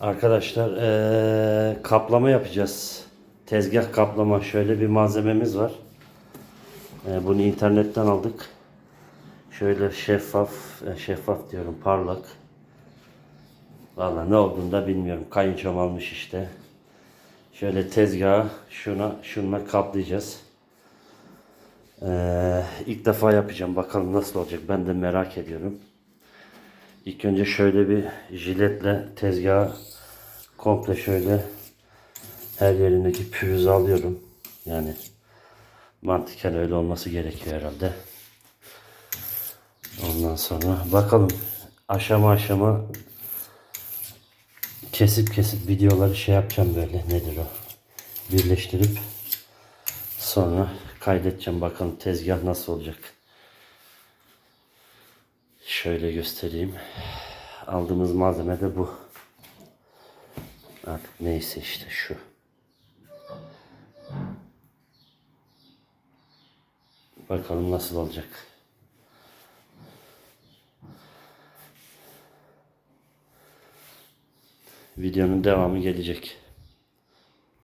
Arkadaşlar eee, kaplama yapacağız. Tezgah kaplama. Şöyle bir malzememiz var. Eee, bunu internetten aldık. Şöyle şeffaf, e, şeffaf diyorum parlak. Valla ne olduğunu da bilmiyorum. Kayınçom almış işte. Şöyle tezgahı şuna şununla kaplayacağız. Eee ilk defa yapacağım. Bakalım nasıl olacak. Ben de merak ediyorum. İlk önce şöyle bir jiletle tezgahı komple şöyle her yerindeki pürüzü alıyorum. Yani mantıken öyle olması gerekiyor herhalde. Ondan sonra bakalım aşama aşama kesip kesip videoları şey yapacağım böyle nedir o birleştirip sonra kaydedeceğim bakalım tezgah nasıl olacak. Şöyle göstereyim. Aldığımız malzeme de bu. Artık neyse işte şu. Bakalım nasıl olacak. Videonun devamı gelecek.